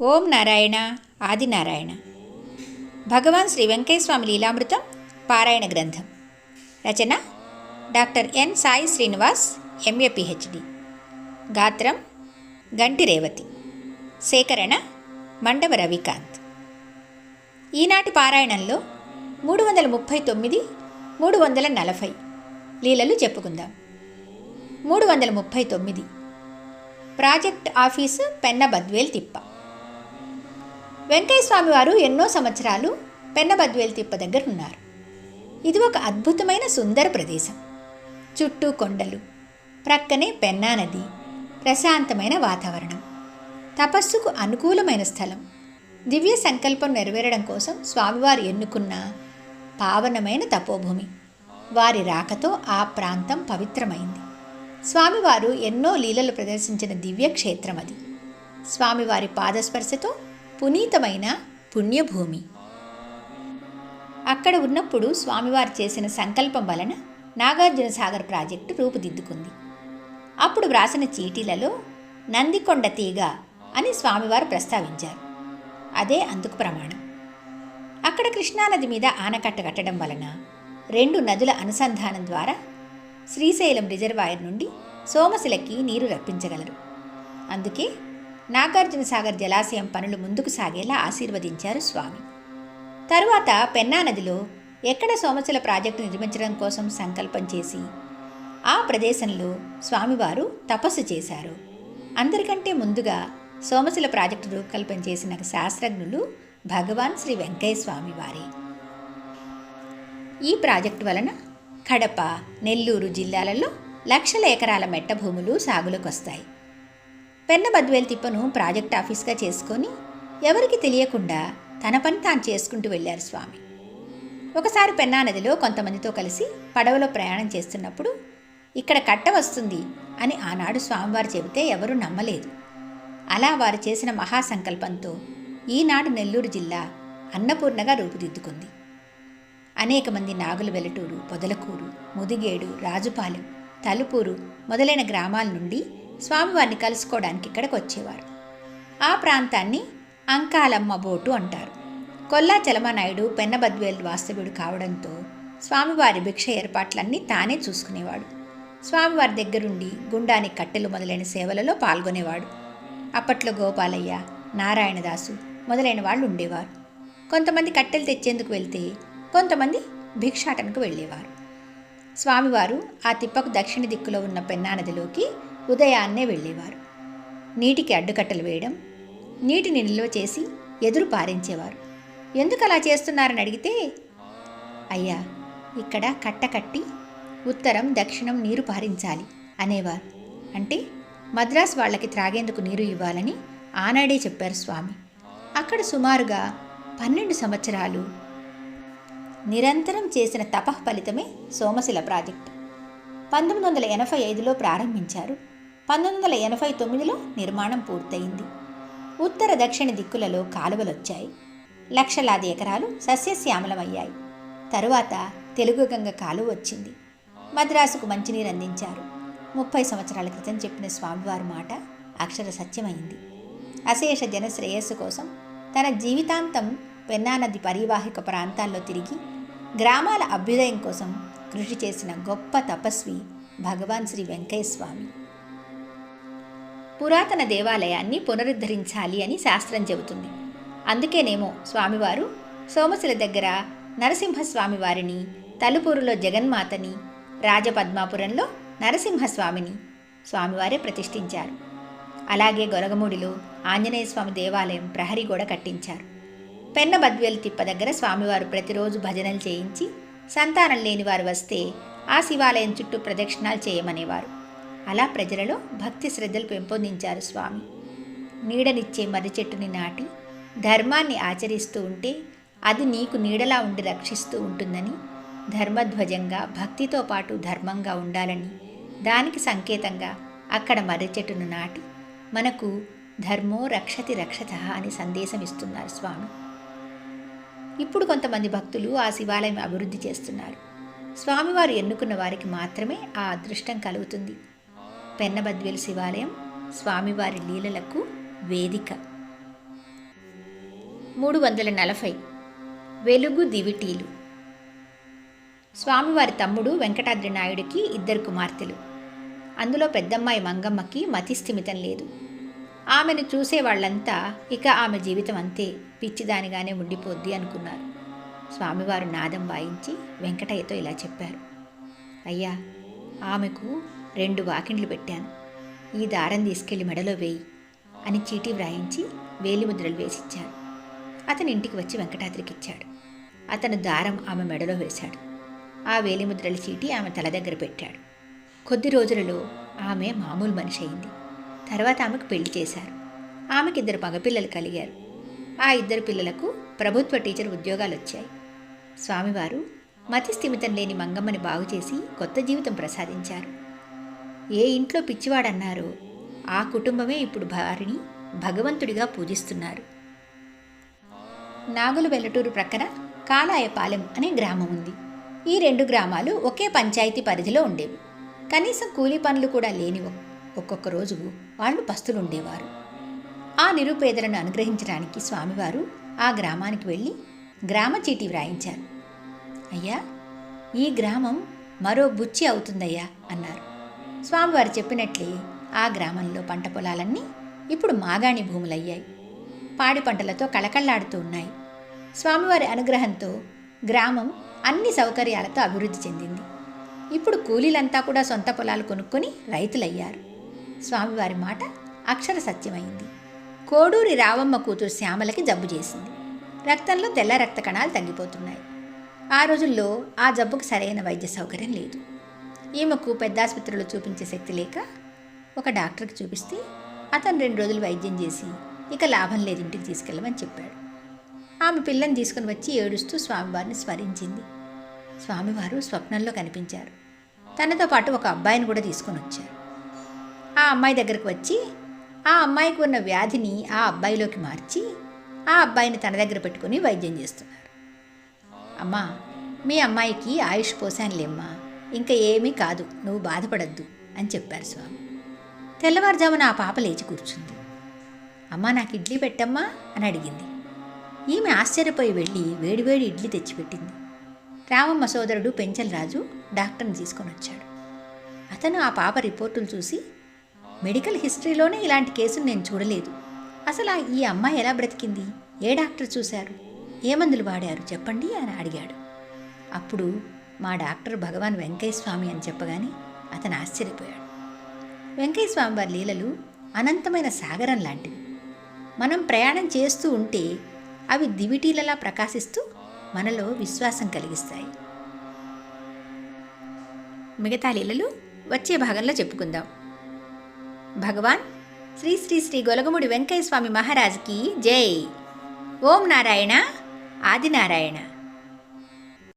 ఓం నారాయణ ఆదినారాయణ భగవాన్ శ్రీ వెంకయ్యస్వామి లీలామృతం పారాయణ గ్రంథం. రచన doctor N Sai Srinivas MA PhD. గాత్రం గంటి రేవతి. సేకరణ మండవ రవికాంత్. ఈనాటి పారాయణంలో మూడు వందల ముప్పై తొమ్మిది మూడు వందల నలభై లీలలు చెప్పుకుందాం. మూడు వందల ముప్పై తొమ్మిది ప్రాజెక్ట్ ఆఫీసు పెన్న బద్వేల్ తిప్ప వెంకయ్యస్వామి వారు ఎన్నో సంవత్సరాలు పెన్నబద్వేలు తిప్ప దగ్గర ఉన్నారు. ఇది ఒక అద్భుతమైన సుందర ప్రదేశం. చుట్టూ కొండలు ప్రక్కనే పెన్నా నది ప్రశాంతమైన వాతావరణం. తపస్సుకు అనుకూలమైన స్థలం. దివ్య సంకల్పం నెరవేరడం కోసం స్వామివారు ఎన్నుకున్న పావనమైన తపోభూమి. వారి రాకతో ఆ ప్రాంతం పవిత్రమైంది. స్వామివారు ఎన్నో లీలలు ప్రదర్శించిన దివ్యక్షేత్రం అది. స్వామివారి పాదస్పర్శతో పునీతమైన పుణ్యభూమి. అక్కడ ఉన్నప్పుడు స్వామివారు చేసిన సంకల్పం వలన నాగార్జున సాగర్ ప్రాజెక్టు రూపుదిద్దుకుంది. అప్పుడు వ్రాసిన చీటీలలో నందికొండ తీగ అని స్వామివారు ప్రస్తావించారు. అదే అందుకు ప్రమాణం. అక్కడ కృష్ణానది మీద ఆనకట్ట కట్టడం వలన రెండు నదుల అనుసంధానం ద్వారా శ్రీశైలం రిజర్వాయర్ నుండి సోమశిలకి నీరు రప్పించగలరు. అందుకే నాగార్జున సాగర్ జలాశయం పనులు ముందుకు సాగేలా ఆశీర్వదించారు స్వామి. తరువాత పెన్నా నదిలో ఎక్కడ సోమశిల ప్రాజెక్టు నిర్మించడం కోసం సంకల్పం చేసి ఆ ప్రదేశంలో స్వామివారు తపస్సు చేశారు. అందరికంటే ముందుగా సోమశిల ప్రాజెక్టు రూపకల్పన చేసిన శాస్త్రజ్ఞులు భగవాన్ శ్రీ వెంకయ్య స్వామి వారే. ఈ ప్రాజెక్టు వలన కడప నెల్లూరు జిల్లాలలో లక్షల ఎకరాల మెట్ట భూములు సాగులోకి వస్తాయి పెన్న బద్వేలు తిప్పను ప్రాజెక్ట్ ఆఫీస్గా చేసుకొని ఎవరికి తెలియకుండా తన పని తాను చేసుకుంటూ వెళ్ళారు స్వామి. ఒకసారి పెన్నా నదిలో కొంతమందితో కలిసి పడవలో ప్రయాణం చేస్తున్నప్పుడు ఇక్కడ కట్ట వస్తుంది అని ఆనాడు స్వామివారు చెబితే ఎవరూ నమ్మలేదు. అలా వారు చేసిన మహాసంకల్పంతో ఈనాడు నెల్లూరు జిల్లా అన్నపూర్ణగా రూపుదిద్దుకుంది. అనేక మంది నాగుల వెలటూరు పొదలకూరు ముదిగేడు రాజుపాలెం తలుపూరు మొదలైన గ్రామాల నుండి స్వామివారిని కలుసుకోవడానికి ఇక్కడికి వచ్చేవారు ఆ ప్రాంతాన్ని అంకాలమ్మ బోటు అంటారు. కొల్లా చలమనాయుడు పెన్నబద్వేల్ వాస్తవ్యుడు కావడంతో స్వామివారి భిక్ష ఏర్పాట్లన్నీ తానే చూసుకునేవాడు. స్వామివారి దగ్గరుండి గుండానికి కట్టెలు మొదలైన సేవలలో పాల్గొనేవాడు. అప్పట్లో గోపాలయ్య నారాయణదాసు మొదలైన వాళ్ళు ఉండేవారు. కొంతమంది కట్టెలు తెచ్చేందుకు వెళ్తే కొంతమంది భిక్షాటనకు వెళ్ళేవారు. స్వామివారు ఆ తిప్పకు దక్షిణ దిక్కులో ఉన్న పెన్నానదిలోకి ఉదయాన్నే వెళ్ళేవారు. నీటికి అడ్డుకట్టలు వేయడం నీటిని నిల్వ చేసి ఎదురు పారించేవారు. ఎందుకు అలా చేస్తున్నారని అడిగితే అయ్యా ఇక్కడ కట్ట కట్టి ఉత్తరం దక్షిణం నీరు పారించాలి అనేవారు. అంటే మద్రాస్ వాళ్ళకి త్రాగేందుకు నీరు ఇవ్వాలని ఆనాడే చెప్పారు స్వామి. అక్కడ సుమారుగా పన్నెండు సంవత్సరాలు నిరంతరం చేసిన తపః ఫలితమే సోమశిల ప్రాజెక్టు. పంతొమ్మిది వందల ఎనభై ఐదులో ప్రారంభించారు. పంతొమ్మిది వందల ఎనభై తొమ్మిదిలో నిర్మాణం పూర్తయింది. ఉత్తర దక్షిణ దిక్కులలో కాలువలొచ్చాయి. లక్షలాది ఎకరాలు సస్యశ్యామలమయ్యాయి. తరువాత తెలుగు గంగ కాలువ వచ్చింది. మద్రాసుకు మంచినీరు అందించారు. ముప్పై సంవత్సరాల క్రితం చెప్పిన స్వామివారి మాట అక్షర సత్యమైంది. అశేష జన శ్రేయస్సు కోసం తన జీవితాంతం పెన్నానది పరివాహిక ప్రాంతాల్లో తిరిగి గ్రామాల అభ్యుదయం కోసం కృషి చేసిన గొప్ప తపస్వి భగవాన్ శ్రీ వెంకయ్య స్వామి. పురాతన దేవాలయాన్ని పునరుద్ధరించాలి అని శాస్త్రం చెబుతుంది. అందుకేనేమో స్వామివారు సోమశిల దగ్గర నరసింహస్వామివారిని తలుపూరులో జగన్మాతని రాజపద్మాపురంలో నరసింహస్వామిని స్వామివారే ప్రతిష్ఠించారు. అలాగే గొరగమూడిలో ఆంజనేయస్వామి దేవాలయం ప్రహరీ గోడ కట్టించారు. పెన్న బద్వేలు తిప్ప దగ్గర స్వామివారు ప్రతిరోజు భజనలు చేయించి సంతానం లేని వారు వస్తే ఆ శివాలయం చుట్టూ ప్రదక్షిణాలు చేయమనేవారు. అలా ప్రజలలో భక్తి శ్రద్ధలు పెంపొందించారు స్వామి. నీడనిచ్చే మర్రి చెట్టుని నాటి ధర్మాన్ని ఆచరిస్తూ ఉంటే అది నీకు నీడలా ఉండి రక్షిస్తూ ఉంటుందని ధర్మధ్వజంగా భక్తితో పాటు ధర్మంగా ఉండాలని దానికి సంకేతంగా అక్కడ మర్రి చెట్టును నాటి మనకు ధర్మో రక్షతి రక్షత అని సందేశం ఇస్తున్నారు స్వామి. ఇప్పుడు కొంతమంది భక్తులు ఆ శివాలయం అభివృద్ధి చేస్తున్నారు. స్వామివారు ఎన్నుకున్న వారికి మాత్రమే ఆ అదృష్టం కలుగుతుంది. పెన్నబద్వేలు శివాలయం స్వామివారి లీలలకు వేదిక. మూడు వందల నలభై వెలుగు దివిటీలు. స్వామివారి తమ్ముడు వెంకటాద్రి నాయుడికి ఇద్దరు కుమార్తెలు. అందులో పెద్దమ్మాయి మంగమ్మకి మతిస్థిమితం లేదు. ఆమెను చూసే వాళ్ళంతా ఇక ఆమె జీవితం అంతే పిచ్చిదానిగానే ఉండిపోద్ది అనుకున్నారు. స్వామివారు నాదం వాయించి వెంకటయ్యతో ఇలా చెప్పారు. అయ్యా ఆమెకు రెండు వాకిండ్లు పెట్టాను. ఈ దారం తీసుకెళ్ళి మెడలో వేయి అని చీటీ వ్రాయించి వేలిముద్రలు వేసిచ్చాను. అతని ఇంటికి వచ్చి వెంకటాద్రికి ఇచ్చాడు అతను దారం ఆమె మెడలో వేశాడు. ఆ వేలిముద్రల చీటి ఆమె తల దగ్గర పెట్టాడు. కొద్ది రోజులలో ఆమె మామూలు మనిషి అయింది. తర్వాత ఆమెకు పెళ్ళి చేశారు. ఆమెకి ఇద్దరు మగపిల్లలు కలిగారు. ఆ ఇద్దరు పిల్లలకు ప్రభుత్వ టీచర్ ఉద్యోగాలు వచ్చాయి స్వామివారు మతి స్థిమితం లేని మంగమ్మని బాగుచేసి కొత్త జీవితం ప్రసాదించారు. ఏ ఇంట్లో పిచ్చివాడన్నారో? ఆ కుటుంబమే ఇప్పుడు వారిని భగవంతుడిగా పూజిస్తున్నారు. నాగులు వెల్లటూరు ప్రక్కన కాలాయపాలెం అనే గ్రామం ఉంది. ఈ రెండు గ్రామాలు ఒకే పంచాయతీ పరిధిలో ఉండేవి. కనీసం కూలీ పనులు కూడా లేని ఒక్కొక్క రోజు వాళ్ళు పస్తులు ఉండేవారు ఆ నిరుపేదలను అనుగ్రహించడానికి స్వామివారు ఆ గ్రామానికి వెళ్ళి గ్రామ చీటీ వ్రాయించారు. అయ్యా ఈ గ్రామం మరో బుచ్చి అవుతుందయ్యా అన్నారు. స్వామివారు చెప్పినట్లే ఆ గ్రామంలో పంట పొలాలన్నీ ఇప్పుడు మాగాణి భూములయ్యాయి. పాడి పంటలతో కళకళ్ళాడుతూ ఉన్నాయి. స్వామివారి అనుగ్రహంతో గ్రామం అన్ని సౌకర్యాలతో అభివృద్ధి చెందింది. ఇప్పుడు కూలీలంతా కూడా సొంత పొలాలు కొనుక్కొని రైతులయ్యారు. స్వామివారి మాట అక్షర సత్యమైంది. కోడూరి రావమ్మ కూతురు శ్యామలకి జబ్బు చేసింది. రక్తంలో తెల్ల రక్త కణాలు తగ్గిపోతున్నాయి. ఆ రోజుల్లో ఆ జబ్బుకు సరైన వైద్య సౌకర్యం లేదు. ఈమెకు పెద్ద ఆసుపత్రిలో చూపించే శక్తి లేక ఒక డాక్టర్కి చూపిస్తే అతను రెండు రోజులు వైద్యం చేసి ఇక లాభం లేదు ఇంటికి తీసుకెళ్ళమని చెప్పాడు. ఆమె పిల్లని తీసుకుని వచ్చి ఏడుస్తూ స్వామివారిని స్మరించింది. స్వామివారు స్వప్నంలో కనిపించారు. తనతో పాటు ఒక అబ్బాయిని కూడా తీసుకొని వచ్చారు. ఆ అమ్మాయి దగ్గరకు వచ్చి ఆ అమ్మాయికి ఉన్న వ్యాధిని ఆ అబ్బాయిలోకి మార్చి ఆ అబ్బాయిని తన దగ్గర పెట్టుకుని వైద్యం చేస్తున్నారు. అమ్మా మీ అమ్మాయికి ఆయుష్ పోసానులేమ్మా. ఇంకా ఏమీ కాదు నువ్వు బాధపడద్దు అని చెప్పారు స్వామి. తెల్లవారుజామున ఆ పాప లేచి కూర్చుంది. అమ్మా నాకు ఇడ్లీ పెట్టమ్మా అని అడిగింది. ఈమె ఆశ్చర్యపోయి వెళ్ళి వేడివేడి ఇడ్లీ తెచ్చిపెట్టింది. రామమ్మ సోదరుడు పెంచలరాజు డాక్టర్ని తీసుకొని వచ్చాడు. అతను ఆ పాప రిపోర్టులు చూసి మెడికల్ హిస్టరీలోనే ఇలాంటి కేసును నేను చూడలేదు. అసలు ఈ అమ్మాయి ఎలా బ్రతికింది? ఏ డాక్టర్ చూశారు? ఏ మందులు వాడారు? చెప్పండి అని అడిగాడు. అప్పుడు మా డాక్టర్ భగవాన్ వెంకయ్యస్వామి అని చెప్పగానే అతను ఆశ్చర్యపోయాడు. వెంకయ్యస్వామి వారి లీలలు అనంతమైన సాగరం లాంటివి. మనం ప్రయాణం చేస్తూ ఉంటే అవి దివిటీలలా ప్రకాశిస్తూ మనలో విశ్వాసం కలిగిస్తాయి. మిగతా లీలలు వచ్చే భాగంలో చెప్పుకుందాం. భగవాన్ శ్రీ శ్రీ శ్రీ గొలగముడి వెంకయ్య స్వామి మహారాజ్కి జై. ఓం నారాయణ ఆదినారాయణ.